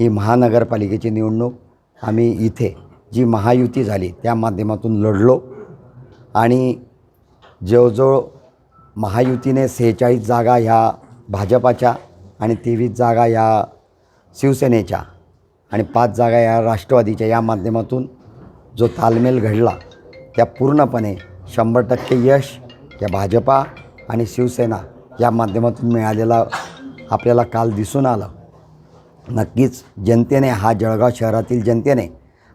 ही महानगरपालिकेची निवडणूक. आम्ही इथे जी महायुती झाली त्या माध्यमातून लढलो. आणि जवळजवळ महायुतीने सेहेचाळीस जागा ह्या भाजपाच्या आणि तेवीस जागा ह्या शिवसेनेच्या आणि पाच जागा या राष्ट्रवादीच्या या माध्यमातून जो तालमेल घडला त्या पूर्णपणे शंभर टक्के यश या भाजपा आणि शिवसेना या माध्यमातून मिळालेला आपल्याला काल दिसून आलं. नक्कीच जनतेने हा जळगाव शहरातील जनतेने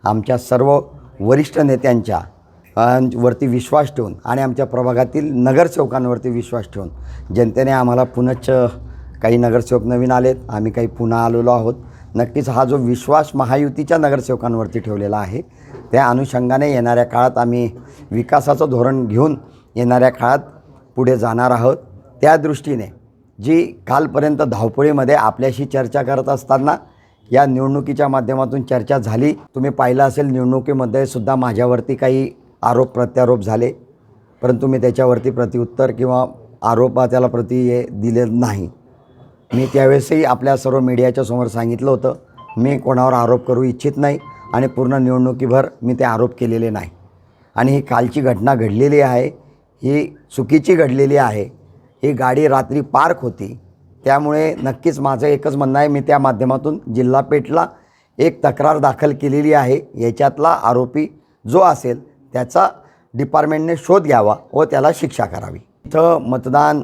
आमच्या सर्व वरिष्ठ नेत्यांच्या वरती विश्वास ठेवून आणि आमच्या प्रभागातील नगरसेवकांवरती विश्वास ठेवून जनतेने आम्हाला पुनश्च काही नगरसेवक नवीन आलेत आम्ही काही पुन्हा आलेलो आहोत. नक्कीच हा जो विश्वास महायुतीच्या नगरसेवकांवरती ठेवलेला आहे त्या अनुषंगाने येणाऱ्या काळात आम्ही विकासाचं धोरण घेऊन येणाऱ्या काळात पुढे जाणार आहोत. त्या दृष्टीने जी कालपर्यंत धावपळीमध्ये आपल्याशी चर्चा करत असताना या निवडणुकीच्या माध्यमातून चर्चा झाली. तुम्ही पाहिलं असेल निवडणुकीमध्ये सुद्धा माझ्यावरती काही आरोप प्रत्यारोप झाले. परंतु मी त्याच्यावरती प्रतिउत्तर किंवा आरोप त्याला प्रति हे दिले नाही. मी त्यावेळेसही आपल्या सर्व मीडियाच्या समोर सांगितलं होतं. मी कोणावर आरोप करू इच्छित नाही आणि पूर्ण निवडणुकीभर मी ते आरोप केलेले नाही. आणि ही कालची घटना घडलेली आहे. ही चुकीची घडलेली आहे. ही गाडी रात्री पार्क होती. त्यामुळे नक्कीच माझं एकच म्हणणं आहे मी त्या माध्यमातून जिल्हा पेठला एक तक्रार दाखल केलेली आहे. याच्यातला आरोपी जो असेल त्याचा डिपार्टमेंटने शोध घ्यावा व त्याला शिक्षा करावी. इथं मतदान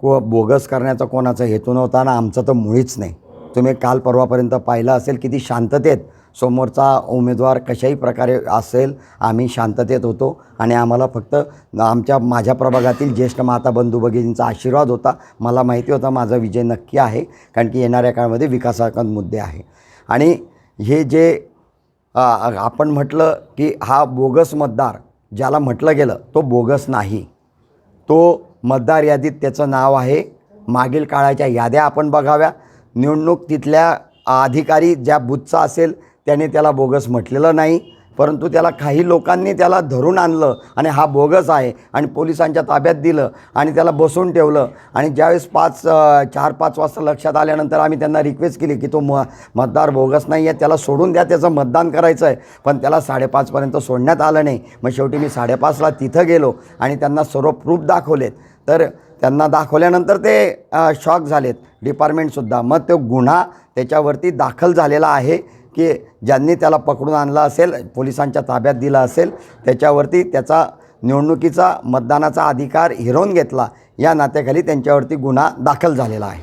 को बोगस करण्याचा कोणाचा हेतू नव्हता ना आमचं तर मुळीच नाही. तुम्ही काल परवापर्यंत पाहिलं असेल किती शांततेत समोरचा उमेदवार कशाही प्रकारे असेल आम्ही शांततेत होतो आणि आम्हाला फक्त आमच्या माझ्या प्रभागातील ज्येष्ठ माता बंधू भगिनींचा आशीर्वाद होता. मला माहिती होता माझा विजय नक्की आहे कारण की येणाऱ्या काळामध्ये विकासात्मक मुद्दे आहे. आणि हे जे आपण म्हटलं की हा बोगस मतदार ज्याला म्हटलं गेलं तो बोगस नाही. तो मतदार यादीत त्याचं नाव आहे. मागील काळाच्या याद्या आपण बघाव्या. निवडणूक तिथल्या अधिकारी ज्या बुथचा असेल त्याने त्याला बोगस म्हटलेलं नाही. परंतु त्याला काही लोकांनी त्याला धरून आणलं आणि हा बोगस आहे आणि पोलिसांच्या ताब्यात दिलं आणि त्याला बसून ठेवलं. आणि ज्यावेळेस पाच चार पाच वाजता लक्षात आल्यानंतर आम्ही त्यांना रिक्वेस्ट केली की तो म मतदार बोगस नाही आहे त्याला सोडून द्या त्याचं मतदान करायचं आहे. पण त्याला साडेपाचपर्यंत सोडण्यात आलं नाही. मग शेवटी मी साडेपाचला तिथं गेलो आणि त्यांना सर्व प्रूफ दाखवलेत. तर त्यांना दाखवल्यानंतर ते शॉक झालेत. डिपार्टमेंटसुद्धा मग तो गुन्हा त्याच्यावरती दाखल झालेला आहे की ज्यांनी त्याला पकडून आणला असेल पोलिसांच्या ताब्यात दिला असेल त्याच्यावरती त्याचा निवडणुकीचा मतदानाचा अधिकार हिरवून घेतला. या नात्याखाली त्यांच्यावरती गुन्हा दाखल झालेला आहे.